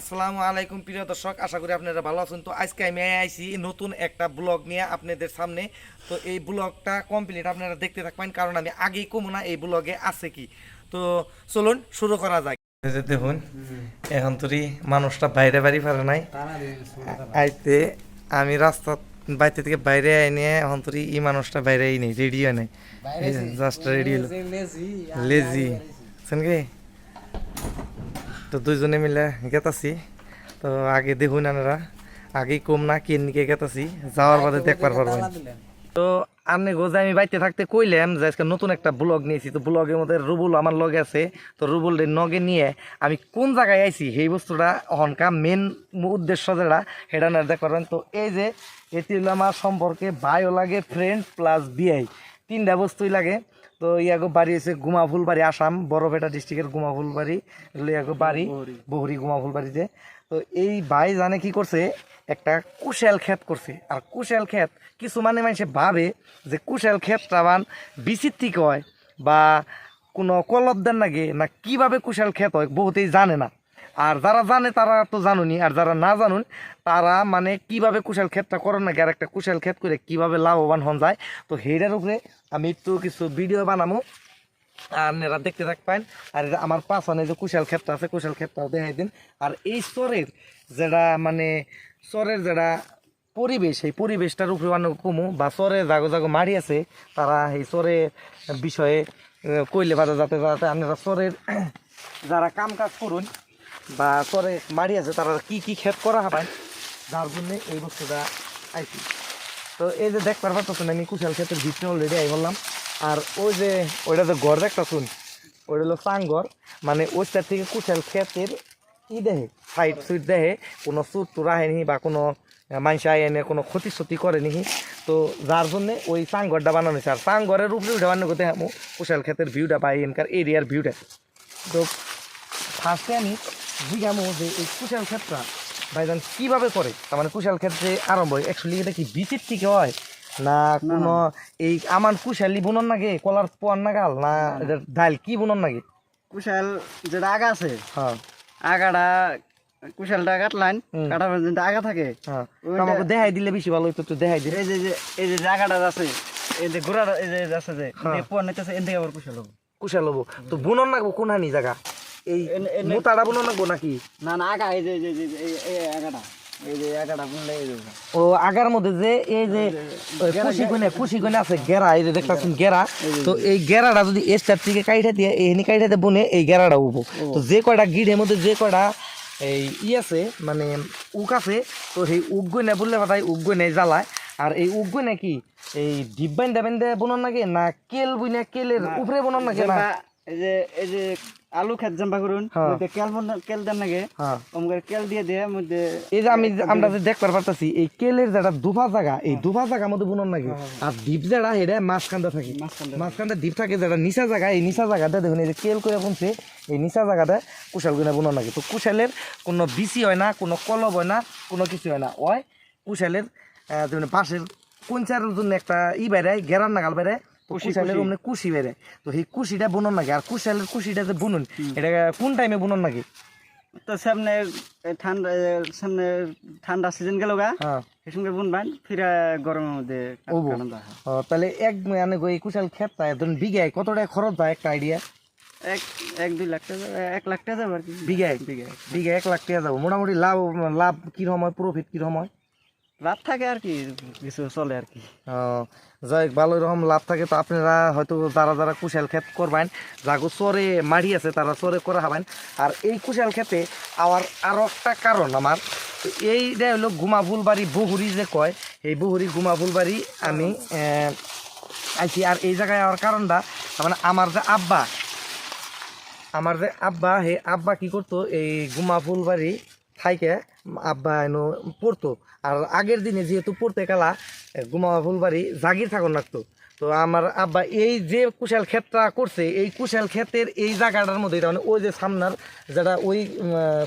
আসসালামু আলাইকুম প্রিয় দর্শক আশা করি আপনারা ভালো আছেন। তো আজকে আমি আইছি নতুন একটা ব্লগ নিয়ে আপনাদের সামনে। তো এই ব্লগটা কমপ্লিট আপনারা দেখতে থাকবেন কারণ আমি আগেই কমু না এই ব্লগে আছে কি। তো চলুন শুরু করা যাক। দেখুন এখন তোরই মানুষটা বাইরে বাড়ি পারে নাই। আইতে আমি রাস্তা বাইরে থেকে বাইরে আইনে এখন তোরই এই মানুষটা বাইরে আই নেই রেডি হয় নাই। জাস্ট রেডি হলো। লেজি শুন কি তো দুইজনে মিলে গেতাছি। তো আগে দেখুন আনারা আগে কম না কিন নিকে গেতাছি যাওয়ার বাদে দেখবার পারবেন। তো আপনি গোজা আমি বাইতে থাকতে কইলাম যে আজকে নতুন একটা ব্লগ নিয়েছি। তো ব্লগের মধ্যে রুবুল আমার লগে আছে তো রুবুল নগে নিয়ে আমি কোন জায়গায় আইছি সেই বস্তুটা অহনকা মেন উদ্দেশ্য যেটা সেটা না দেখবেন তো এই যে এটি হলো আমার সম্পর্কে ভাইও লাগে ফ্রেন্ড প্লাস বিআই তিনটা বস্তুই লাগে। তো ইয়াগো বাড়ি হচ্ছে গুমা বাড়ি আসাম বড়পেটা ডিস্ট্রিক্টের গুমা বাড়ি এগুলো ইয়াগো বাড়ি বহুরি। গুমাফুল বাড়িতে তো এই ভাই জানে কি করছে একটা কুশাল খেত করছে। আর কুশেল খেত কিছু মানে মানুষে ভাবে যে কুশেল খেত বান বিচিত্রিক কয় বা কোনো কলব দেন নাকি না কীভাবে কুশাল খেত হয় বহুতেই জানে না। আর যারা জানে তারা তো জানুনি, আর যারা না জানুন, তারা মানে কীভাবে কুশাল ক্ষেতটা করেন নাকি? আর একটা কুশাল ক্ষেত করে কীভাবে লাভবান হন যায়? তো সেইটার উপরে আমি একটু কিছু ভিডিও বানাবো আর এরা দেখতে থাকবেন আর আমার পাশনে যে কুশাল ক্ষেতটা আছে, কুশাল ক্ষেতটাও দেখাই দিন। আর এই স্তরের যেটা মানে চরের যেটা পরিবেশ এই পরিবেশটার উপরে অনেক কমু, বা চরে জাগো জাগো মারি আছে, তারা এই চরের বিষয়ে কইলে বাদে যাতে যাতে আপনারা চরের যারা কাম কাজ করুন বা চরে মারি আছে, তারা কি কি ক্ষেত করা হবেন যার জন্য এই বস্তুটা আইছি। তো এই যে দেখবার পারতেছেন, আমি কুশাল ক্ষেতের ভিতরে অলরেডি আই বললাম। আর ওই যে, ওইটা যে ঘর দেখতেছুন, ওইটা হলো চাঙ্গর। মানে ওইটার থেকে কুশাল ক্ষেতের ই দেহে সাইড সুইট দেহে কোনো চুট টুর আহেনি বা কোনো মানুষ আইনে কোনো ক্ষতি ক্ষতি করেনি তো যার জন্য ওই চাঙ্গরটা বানানো হয়েছে। আর চাঙ্গরের উপরে উঠে বানানো করতে হ্যাঁ কুশাল ক্ষেতের ভিউটা বা এনকার এরিয়ার ভিউটা তো ফার্স্টে আমি জিজ্ঞামো যে এই কুশাল ক্ষেত্রটা ভাইজান কীভাবে করে? তার মানে কুশাল ক্ষেত্রে আরম্ভ হয় অ্যাকচুয়ালি এটা কি বিচির থেকে হয়? না কোনো এই আমার কুশালি বুনন নাগে কলার পোয়ার নাগাল না ডাল কি বুনন নাগে কুশাল যেটা আগা আছে হ্যাঁ। আগাটা কুশালটা কাটলাইন কাটার পর আগা থাকে হ্যাঁ। আমাকে দেখাই দিলে বেশি ভালো হইতো তো দেখাই দিলে। এই যে যে- এই যে জায়গাটা আছে এই যে গোড়াটা এই যে আছে যে হ্যাঁ। পোয়া নিতেছে এন থেকে আবার কুশাল হব। কুশাল হব। তো বুনন নাগবো কোন হানি জায়গা? এই মোতাটা নাগবো নাকি? না না আগা এই যে এই যে- এই যে- এই এই আগাটা। এই যে আগাটা বুনলে এই যে ও আগার মধ্যে যে এই যে কুশি কোনে কুশি কোনে আছে গেরা এই যে দেখতেছেন গেরা। তো এই গেরাটা যদি এস্টার থেকে কাইটা দিয়ে এই কাইটাতে বনে এই গেরাটা উবো। তো যে কয়টা গিড়ের মধ্যে যে কয়টা এই ই আছে মানে উক আছে তো সেই উক না বললে ভাই উক গইনে জ্বালায়। আর এই উক গইনে কি এই ডিব্বাইন দেবেন দে বনন নাকি না কেল বই বুইনা কেলের উপরে বনন নাকি না? এই যে এই যে আলু খেত জাম্বা করুন হ্যাঁ। মধ্যে কেল কেল দেন নাকি? হ্যাঁ। ওমকে কেল দিয়ে দিয়ে মধ্যে এই যে আমি আমরা যে দেখবার পারতাছি এই কেলের যেটা দুফা জায়গা এই দুফা জায়গা মধ্যে বুনন নাকি? আর দ্বীপ যেটা এটা মাঝখানটা থাকে। মাঝখানটা। দ্বীপ থাকে যেটা নিচা জায়গা এই নিচা জায়গাটা দেখুন এই যে কেল করে বুনছে এই নিচা জায়গাটা কুশাল গুনে বুনন নাকি? তো কুশালের কোনো বিচি হয় না কোনো কলব হয় না কোনো কিছু হয় না। ওই কুশালের বাঁশের কুঞ্চারের জন্য একটা ই বেড়ায় গেরার নাগাল কুশি, কুশালের কুশি। অমনি কুশি বেড়ে। তো সেই কুশিটা বুনন নাকি? আর কুশালের কুশিটা যে বুনুন এটা কোন টাইমে বুনন নাকি? তো সামনে ঠান্ডা সামনে ঠান্ডা সিজন গেল গা। হ্যাঁ। এই সঙ্গে বুনবান ফিরে গরমের মধ্যে তাহলে এক মানে এই কুশাল ক্ষেতটা ধরুন বিঘায় কত টাকা খরচ যায় একটা আইডিয়া এক এক দুই লাখ টাকা এক লাখ টাকা যাবে আর কি। বিঘায়? বিঘায়। বিঘা এক লাখ টাকা যাব। মোটামুটি লাভ লাভ কীরকম হয় প্রফিট কীরকম হয়? লাভ থাকে আর কি, কিছু চলে আর কি। যাই ভালো রকম লাভ থাকে। তো আপনারা হয়তো যারা যারা কুশাল ক্ষেত করবেন, যাগো চরে মারি আছে, তারা চরে করে হবেন আর এই কুশাল ক্ষেতে আমার আরও একটা কারণ আমার। এইটা হলো গুমাফুল বাড়ি বহুরি যে কয়, এই বহুরি গুমাফুল বাড়ি আমি আইছি। আর এই জায়গায় আমার কারণটা মানে আমার যে আব্বা, আমার যে আব্বা, হে আব্বা কি করতো, এই গুমা ফুলবাড়ি থাইকে আব্বা এনো পড়তো। আর আগের দিনে যেহেতু পড়তে কালা এ, গুমা ফুলবাড়ি জাগির থাকুন লাগতো। তো আমার আব্বা এই যে কুশাল ক্ষেতটা করছে এই কুশাল ক্ষেতের এই জায়গাটার মধ্যে এটা মানে ওই যে সামনার যেটা ওই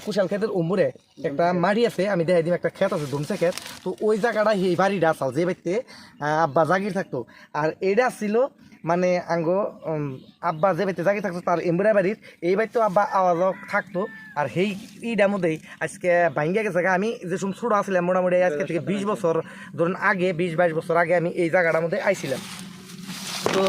কুশাল ক্ষেতের উমরে একটা মাড়ি আছে আমি দেখাই দিম একটা ক্ষেত আছে ধুমসে ক্ষেত। তো ওই জায়গাটা এই বাড়িটা আসাল যে বাড়িতে আব্বা জাগির থাকতো। আর এটা ছিল মানে আঙ্গ আব্বা যে বাড়িতে জাগি থাকতো, তার এমবুড়া বাড়ির, এই বাড়িতেও আব্বা আওয়াজ থাকতো। আর সেই ইটার মধ্যেই আজকে ভাঙ্গিয়া গেছে আমি যে সময় ছোটো আসলাম মোটামুটি আজকে থেকে বিশ বছর, ধরুন আগে বিশ, বাইশ বছর আগে আমি এই জায়গাটার মধ্যে আইছিলাম। তো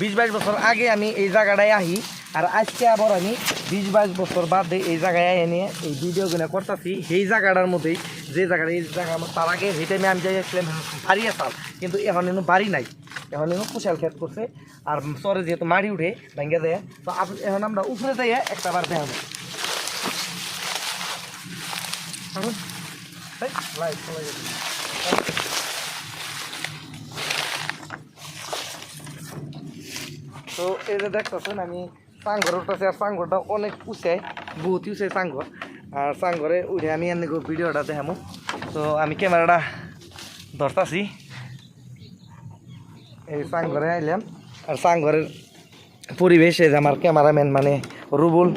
বিশ, বাইশ বছর আগে আমি এই জায়গাটায় আহি, আর আজকে আবার আমি বিশ, বাইশ বছর বাদে এই জায়গায় এনে এই ভিডিওগুলো করতেছি। সেই জায়গাটার মধ্যেই যে জায়গাটা এই জায়গা আমার তার আগে সেই টাইমে আমি যাইছিলাম বাড়ি আসাল কিন্তু এখন এনে বাড়ি নাই। এখন এনে কুশাল খেত করছে। আর চরে যেহেতু মাড়ি উঠে, ভেঙে দেয়। তো এখন আমরা উপরে যাই একটা বার দেখাবো। গেছে। তো এই যে দেখতেছেন, আমি সাংঘর উঠতেছি, আর সাংঘরটা অনেক উঁচাই বহুত উঁচাই সাংঘর আর সাংঘরে উঠে আমি এনে ভিডিওটা দেখামো। তো আমি ক্যামেরাটা ধরতাছি। এই সাংঘরে আইলাম। আর সাংঘরের পরিবেশ, এই যে আমার ক্যামেরাম্যান মানে রুবুল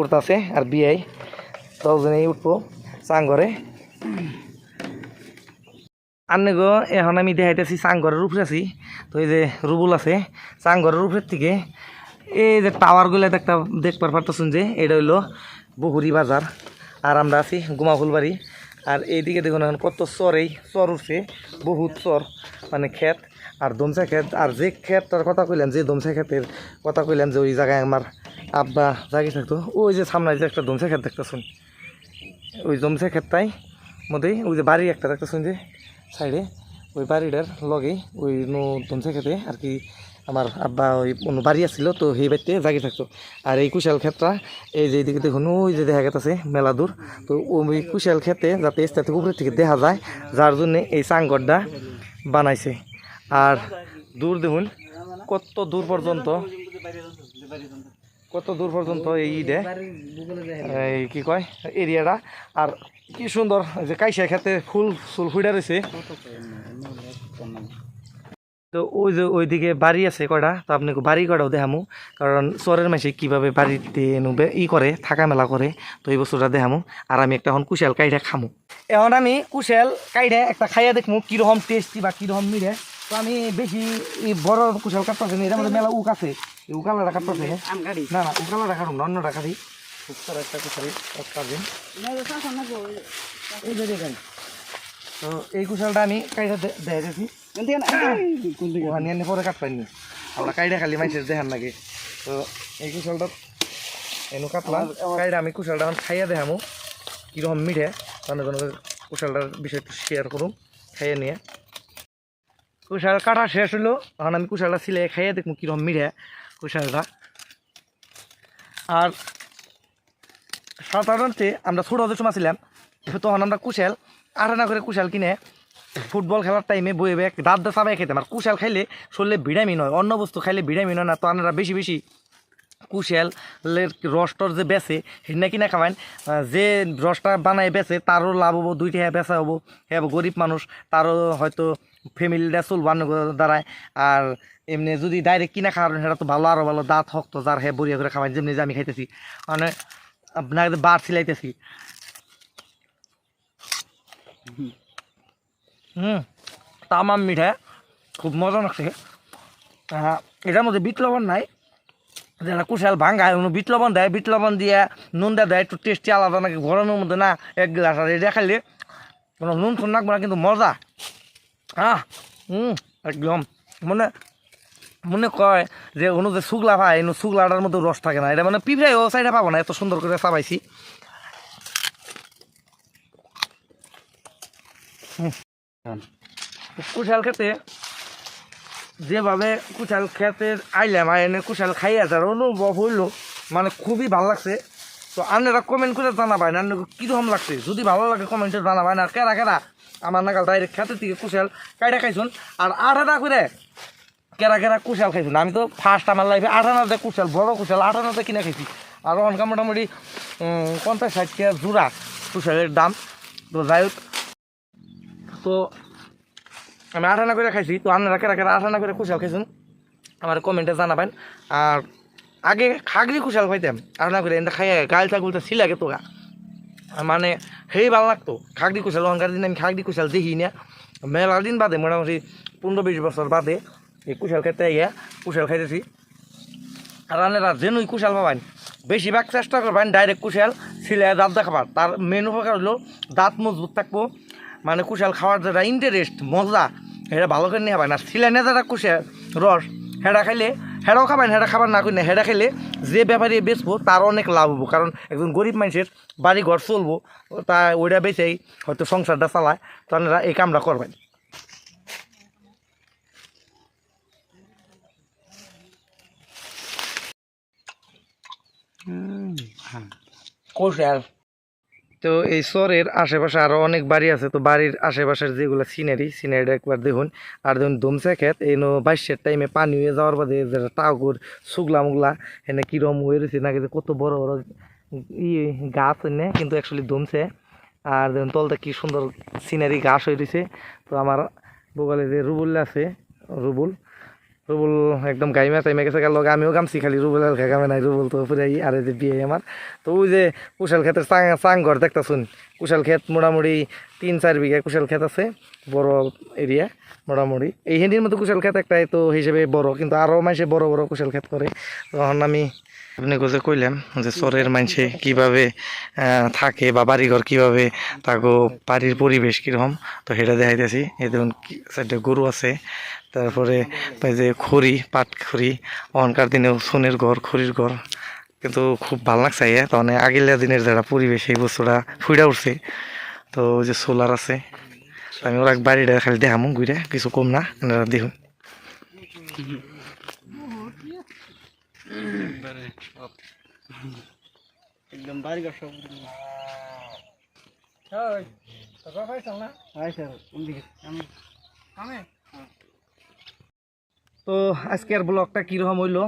উঠতেছে আর বিআই দশজনেই উঠবো সাংঘরে। আন্নে গো, এখন আমি দেখাইতেছি চাংঘরের উপরে আছি। তো এই যে রুবুল আছে চাংঘরের উপরের থেকে এই যে টাওয়ারগুলো দেখতে দেখবার পারতেছেন যে, এটা হইল বহুরি বাজার। আর আমরা আছি গুমাফুলবাড়ি আর এইদিকে দেখুন এখন কত চর, এই চর উঠছে, বহুত চর মানে ক্ষেত। আর দমসা ক্ষেত, আর যে ক্ষেতটার কথা কইলেন, যে দমসা ক্ষেতের কথা কইলেন যে ওই জায়গায় আমার আব্বা জাগি থাকতো, ওই যে সামনে যে একটা দমসা ক্ষেত দেখতেছেন। ওই দমসা ক্ষেতটাই মধ্যেই, ওই যে বাড়ি একটা দেখতেছেন যে সাইডে। ওই বাড়িটার লগে ওই নতুন খেতে আর কি আমার আব্বা ওই বাড়ি আসছিল তো সেই বাড়িতে জাগি থাকতো। আর এই কুশাল ক্ষেতটা, এই যে এইদিকে দেখুন, ওই যে দেখা গেছে মেলা দূর। তো ওই কুশাল ক্ষেতে যাতে স্থার থেকে থেকে দেখা যায়, যার জন্যে এই চাংগড়টা বানাইছে। আর দূর দেখুন, কত দূর পর্যন্ত, কত দূর পর্যন্ত এই ইডে, এই কি কয়, এরিয়াটা। আর কি সুন্দর যে কাইসা খেতে ফুল ফুল ফুইডা রয়েছে। তো ওই যে ওইদিকে বাড়ি আছে কয়টা? তো আপনাকে বাড়ি কয়টাও দেখামু। কারণ চরের মাসে কীভাবে বাড়িতে নুবে ই করে থাকা মেলা করে তো এই বস্তুটা দেখামু। আর আমি একটা এখন কুশাল কাইটা খামু। এখন আমি কুশাল কাইটা একটা খাইয়া দেখমু কীরকম টেস্টি বা কীরকম মিলে তো আমি বেশি এই বড় কুশাল কাটতেছি না এটার মধ্যে মেলা উক আছে। এই উকালাটা কাটতেছে না। না উকালাটা কাটুন না কাটি। একটা কুশাল কাটবেন এই তো এই কুশালটা আমি কাইটা দেখাইতেছি। ওখানে এনে পরে কাট পাইনি। আমরা কাইডা খালি মাইসের দেখান নাকি। তো এই কুশলটা এনু কাটলাম কাইডা আমি কুশলটা এখন খাইয়া দেখামো। কীরকম মিঠে কোনো কুশলটার বিষয় একটু শেয়ার করুন খাইয়ে নিয়ে। কুশাল কাটা শেষ হলো এখন আমি কুশালটা ছিলে খাইয়ে দেখব কীরকম মিঠে কুশালটা। আর সাধারণত আমরা ছোটো ছিলাম তখন আমরা কুশাল আটানা করে কুশাল কিনে ফুটবল খেলার টাইমে বয়ে বে দাঁত দা চাবাই খেতাম। আর কুশাল খাইলে শরীরে ভিটামিন হয়, অন্য বস্তু খাইলে ভিটামিন হয় না, তো আপনারা বেশি বেশি কুশালের রসটর যে বেচে সেদিনা কিনা খাবেন? যে রসটা বানায় বেচে, তারও লাভ হব দুইটা হ্যাঁ বেচা হব। হ্যাঁ গরিব মানুষ, তারও হয়তো ফ্যামিলিটা চলবো অন্য দ্বারায়। আর এমনি যদি ডাইরেক্ট কিনা খাওয়ার, সেটা তো ভালো, আরও ভালো দাঁত হক্ত যার হ্যাঁ বড়িয়া করে খাবেন যেমনি যে আমি খাইতেছি। মানে আপনাকে বার সিলাইতেছি হুম তামাম মিঠা, খুব মজা লাগছে। এটার মধ্যে বিট লবণ নাই। যেটা কুশাল ভাঙ্গায় বিট লবণ দেয়, বিট লবণ দিয়ে নুন দেয় একটু টেস্টি আলাদা নাকি গরমের মধ্যে না, এক গ্লাস আর এটা খাইলে কোনো নুন শুন লাগবে না, কিন্তু মজা। হ্যাঁ হুম একদম। মনে মনে কয় যে কোনো যে শুকলা পায় এনো শুকলাটার মধ্যে রস থাকে না। এটা মানে পিঁপড়াইও সাইডে পাবো না, এত সুন্দর করে চাবাইছি। কুশাল খেতে, যেভাবে কুশাল খেতে আইলাম আর এনে কুশাল খাইয়া যার অনুভব হইল মানে খুবই ভালো লাগছে। তো আপনারা কমেন্ট করে জানাবেন আপনার কীরকম লাগছে? যদি ভালো লাগে কমেন্টে জানাবেন আর কেরা কেরা? আমার নাগাল ডাইরেক্ট খেতে থেকে কুশাল কাইটা খাইছুন, আর আঠাটা করে কেরা কেরা কুশাল খাইছুন। আমি তো ফার্স্ট আমার লাইফে আঠানাতে কুশাল, বড় কুশাল, আঠানাতে কিনে খাইছি। আর অনকা মোটামুটি পঞ্চাশ ষাট টাকা জোড়া কুশালের দাম। তো যাই হোক তো আমি আঠানা করে খাইছি, তো আপনারা কেরা কেরা আঠানা করে কুশাল খাইছেন, আমার কমেন্টে জানাবেন। আর আগে খাগড়ি কুশাল খাইতাম, আঠানা করে এটা খাইয়া গাল চাগুলটা ছিলাগে তো গা মানে সেই ভালো লাগতো, খাগড়ি কুশাল অহংকার দিন আমি খাগড়ি কুশাল দেখি না। মেলা দিন বাদে, মোটামুটি পনেরো বিশ বছর বাদে, এই কুশাল খেতে গিয়া কুশাল খাইতেছি। আর আপনারা যেনই কুশাল পাবেন, বেশিরভাগ চেষ্টা করবেন ডাইরেক্ট কুশাল ছিলে দাঁত দেখাবার। তার মেন উপকার হলো দাঁত মজবুত থাকব মানে কুশাল খাওয়ার যেটা ইন্টারেস্ট মজা এটা ভালো করে নিয়ে পাবেন আর সিলাইনে যেটা কুশাল রস হেডা খাইলে হেডাও খাবেন হেডা খাবার না করি না হেডা খাইলে যে ব্যাপারে বেচবো তার অনেক লাভ হব। কারণ একজন গরিব মানুষের বাড়ি ঘর চলবো তা ওইটা বেচেই হয়তো সংসারটা চালায় তো আপনারা এই কামটা করবেন। কোশাল তো এই শহরের আশেপাশে আরও অনেক বাড়ি আছে। তো বাড়ির আশেপাশের যেগুলো সিনারি সিনারিটা একবার দেখুন। আর দেখুন ধুমসা খেত এই বাইশের টাইমে পানি হয়ে যাওয়ার বাদে যেটা টাগুর শুকলা মুগলা, এনে কিরম হয়ে রয়েছে নাকি কত বড় বড় ই গাছ এনে, কিন্তু অ্যাকচুয়ালি ধুমছে। আর দেখুন তলটা কি সুন্দর সিনারি ঘাস হয়ে রয়েছে। তো আমার বগলে যে রুবুল আছে, রুবুল। রুবুল একদম গাইমা টাইমে গেছে গেল আমিও গামছি খালি রুবুল আর গামে নাই রুবুল তো পুরাই আর যে বিয়ে আমার তো ওই যে কুশাল ক্ষেতের চাং চাং ঘর দেখতেছুন কুশাল ক্ষেত মোটামুটি তিন চার বিঘা কুশাল ক্ষেত আছে, বড় এরিয়া মোটামুটি। এই হেন্ডির মতো কুশাল ক্ষেত একটাই তো হিসেবে বড়, কিন্তু আরও মানুষে বড় বড় কুশাল ক্ষেত করে তখন আমি আপনি যে কইলাম যে চরের মানুষে কীভাবে থাকে বা বাড়িঘর কীভাবে, তাকে বাড়ির পরিবেশ কীরকম, তো সেটা দেখাইতেছি। এই দেখুন সাইডে গরু আছে তারপরে যে খড়ি পাট খড়ি অনকার দিনেও সোনের ঘর খড়ির ঘর। কিন্তু খুব ভালো লাগছে ইয়ে তখন আগের দিনের যারা পরিবেশ এই বস্তুটা ফুইটা উঠছে। তো ওই যে সোলার আছে। আমি ওরা বাড়িটা খালি দেখামো ঘুরে কিছু কম না আপনারা দেখুন। একদম বাড়ি সব আমি? তো আজকের ব্লগটা কীরকম হইল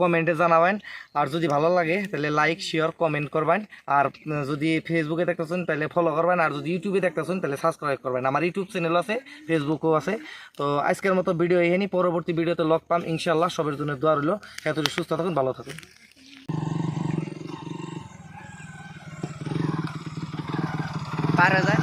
কমেন্টে জানাবেন। আর যদি ভালো লাগে, তাহলে লাইক শেয়ার কমেন্ট করবেন। আর যদি ফেসবুকে দেখতেছেন, তাহলে ফলো করবেন। আর যদি ইউটিউবে দেখতেছেন, তাহলে সাবস্ক্রাইব করবেন। আমার ইউটিউব চ্যানেল আছে ফেসবুকও আছে। তো আজকের মতো ভিডিও এখানে পরবর্তী ভিডিওতে লগ পাম ইনশাল্লাহ সবের জন্য দোয়া রইল। এতটুকু সুস্থ থাকুন, ভালো থাকুন। যায়